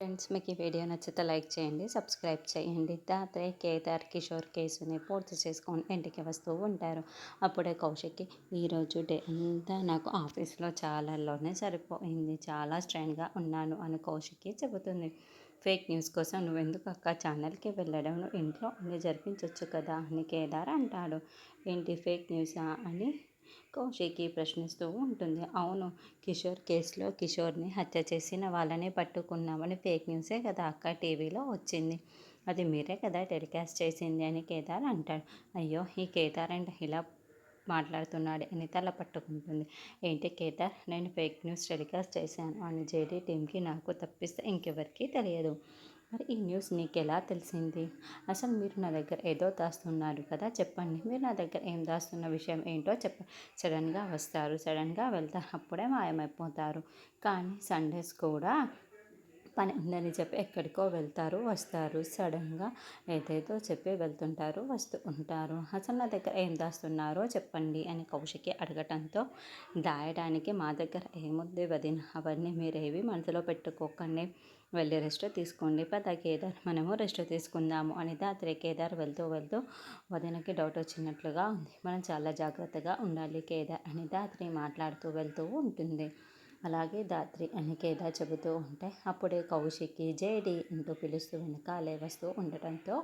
Friends మీకు ఈ video నచ్చితే లైక్ చేయండి సబ్స్క్రైబ్ చేయండి. తాతయ్య కేదార్ కిషోర్ కేసుని పూర్తి చేసుకొని ఇంటికి వస్తూ ఉంటారు. అప్పుడే కౌశిక్కి ఈరోజు డే అంతా నాకు ఆఫీస్లో చాలాలోనే సరిపోయింది చాలా స్ట్రెయిన్గా ఉన్నాను అని కౌశిక్కి చెబుతుంది. ఫేక్ న్యూస్ కోసం నువ్వు ఎందుకు అక్క ఛానల్కి వెళ్ళడం? ఇంట్లో అన్ని జరిపించవచ్చు కదా అని కేదార్ అంటాడు. ఏంటి ఫేక్ న్యూసా? అని కౌశికి ప్రశ్నిస్తూ ఉంటుంది. అవును కిషోర్ కేసులో కిషోర్ని హత్య చేసిన వాళ్ళని పట్టుకున్నామని ఫేక్ న్యూసే కదా అక్క టీవీలో వచ్చింది. అది మీరే కదా టెలికాస్ట్ చేసింది అని కేదార్ అంటాడు. అయ్యో ఈ కేదార్ అండ్ ఇలా మాట్లాడుతున్నాడు. అని తల పట్టుకుంటుంది. ఏంటి కేదార్? నేను ఫేక్ న్యూస్ టెలికాస్ట్ చేశాను. అని జేడీ టీంకి నాకు తప్పిస్తే ఇంకెవరికీ తెలియదు. మరి ఈ న్యూస్ నీకు ఎలా తెలిసింది? అసలు మీరు నా దగ్గర ఏదో దాస్తున్నారు కదా? చెప్పండి. మీరు నా దగ్గర ఏం దాస్తున్న విషయం ఏంటో చెప్ప. సడన్గా వస్తారు. సడన్గా వెళ్తారు. అప్పుడే మాయమైపోతారు. కానీ సండేస్ కూడా పని ఉందని చెప్పి ఎక్కడికో వెళ్తారు వస్తారు. సడన్గా ఏదేదో చెప్పి వెళ్తుంటారు వస్తూ ఉంటారు. అసలు నా దగ్గర ఏం దాస్తున్నారో చెప్పండి అని కౌశికి అడగటంతో దాయడానికి మా దగ్గర ఏముంది వదిన? అవన్నీ మీరేవి మనసులో పెట్టుకోకండి. వెళ్ళి రెస్ట్ తీసుకోండి. పద కేదార్ మనము రెస్ట్ తీసుకుందాము అని దాత్రి కేదార్ వెళ్తూ వెళ్తూ వదినకి డౌట్ వచ్చినట్లుగా ఉంది. మనం చాలా జాగ్రత్తగా ఉండాలి కేదార్ అని దాత్రి మాట్లాడుతూ వెళ్తూ ఉంటుంది. అలాగే దాత్రి అని చెబుతూ ఉంటే అప్పుడే కౌశికి జేడి అంటూ పిలుస్తూ వెనకాలే వస్తూ ఉండటంతో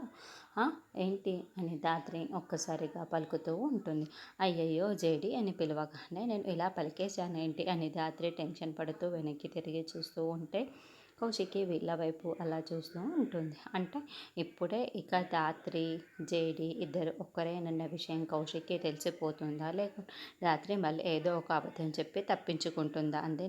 ఏంటి? అని దాత్రి ఒక్కసారిగా పలుకుతూ ఉంటుంది. అయ్యయ్యో జేడి అని పిలవగానే నేను ఇలా పలికేశాను ఏంటి అని దాత్రి టెన్షన్ పడుతూ వెనక్కి తిరిగి చూస్తూ ఉంటే కౌశికి వీళ్ళ వైపు అలా చూస్తూ ఉంటుంది. అంటే ఇప్పుడే ఇక రాత్రి జేడి ఇద్దరు ఒక్కరేనన్న విషయం కౌశిక్కి తెలిసిపోతుందా? లేకుంటే రాత్రి మళ్ళీ ఏదో ఒక అబద్ధం చెప్పి తప్పించుకుంటుందా? అందే